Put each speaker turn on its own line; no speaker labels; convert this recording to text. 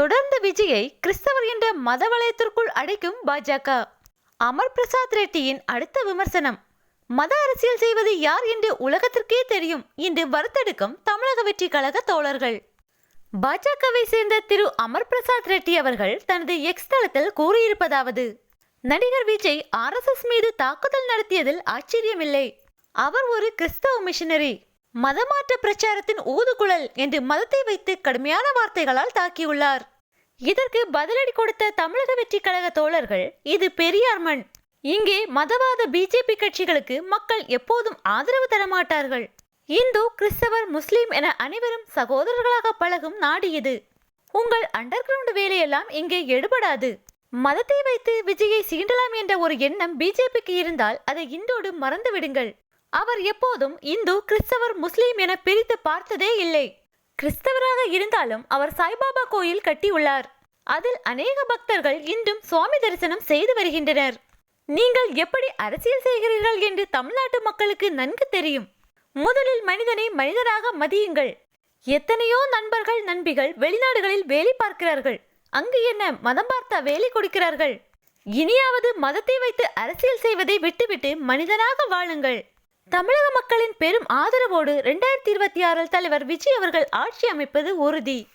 தொடர்ந்து விஜயை கிறிஸ்தவர் என்ற மத வலயத்திற்குள் அடைக்கும் பாஜக. அமர் பிரசாத் ரெட்டியின் அடுத்த விமர்சனம் மத அரசியல் செய்வது யார் என்று உலகத்திற்கே தெரியும். என்று வறுத்தெடுக்கும் தமிழக வெற்றி கழக தோழர்கள். பாஜகவை சேர்ந்த திரு அமர் பிரசாத் ரெட்டி அவர்கள் தனது எக்ஸ் தளத்தில் கூறியிருப்பதாவது நடிகர் விஜய் ஆர்எஸ்எஸ் மீது தாக்குதல் நடத்தியதில் ஆச்சரியமில்லை. அவர் ஒரு கிறிஸ்தவ மிஷனரி. மதமாற்ற பிரச்சாரத்தின் ஊதுகுழல் என்று மதத்தை வைத்து கடுமையான வார்த்தைகளால் தாக்கியுள்ளார். இதற்கு பதிலடி கொடுத்த தமிழக வெற்றி கழக தோழர்கள் இது பெரியார் மண். இங்கே மதவாத பிஜேபி கட்சிகளுக்கு மக்கள் எப்போதும் ஆதரவு தரமாட்டார்கள். இந்து கிறிஸ்தவர் முஸ்லீம் என அனைவரும் சகோதரர்களாக பழகும் நாடு இது. உங்கள் அண்டர் கிரவுண்ட் வேலையெல்லாம் இங்கே எடுபடாது. மதத்தை வைத்து விஜயை சீண்டலாம் என்ற ஒரு எண்ணம் பிஜேபிக்கு இருந்தால் அதை இந்தோடு மறந்து விடுங்கள் அவர் எப்போதும் இந்து கிறிஸ்தவர் முஸ்லீம் என பிரித்து பார்த்ததே இல்லை. கிறிஸ்தவராக இருந்தாலும் அவர் சாய்பாபா கோயில் கட்டியுள்ளார். அதில் அநேக பக்தர்கள் இன்றும் சுவாமி தரிசனம் செய்து வருகின்றனர். நீங்கள் எப்படி அரசியல் செய்கிறீர்கள் என்று தமிழ்நாட்டு மக்களுக்கு நன்கு தெரியும். முதலில் மனிதனை மனிதராக மதியுங்கள். எத்தனையோ நண்பர்கள் நண்பிகள் வெளிநாடுகளில் வேலை பார்க்கிறார்கள். அங்கு என்ன மதம் பார்த்தா வேலை கொடுக்கிறார்கள்? இனியாவது மதத்தை வைத்து அரசியல் செய்வதை விட்டுவிட்டு மனிதனாக வாழுங்கள். தமிழக மக்களின் பெரும் ஆதரவோடு இரண்டாயிரத்தி இருபத்தி ஆறில் தலைவர் விஜய் அவர்கள் ஆட்சி அமைப்பது உறுதி.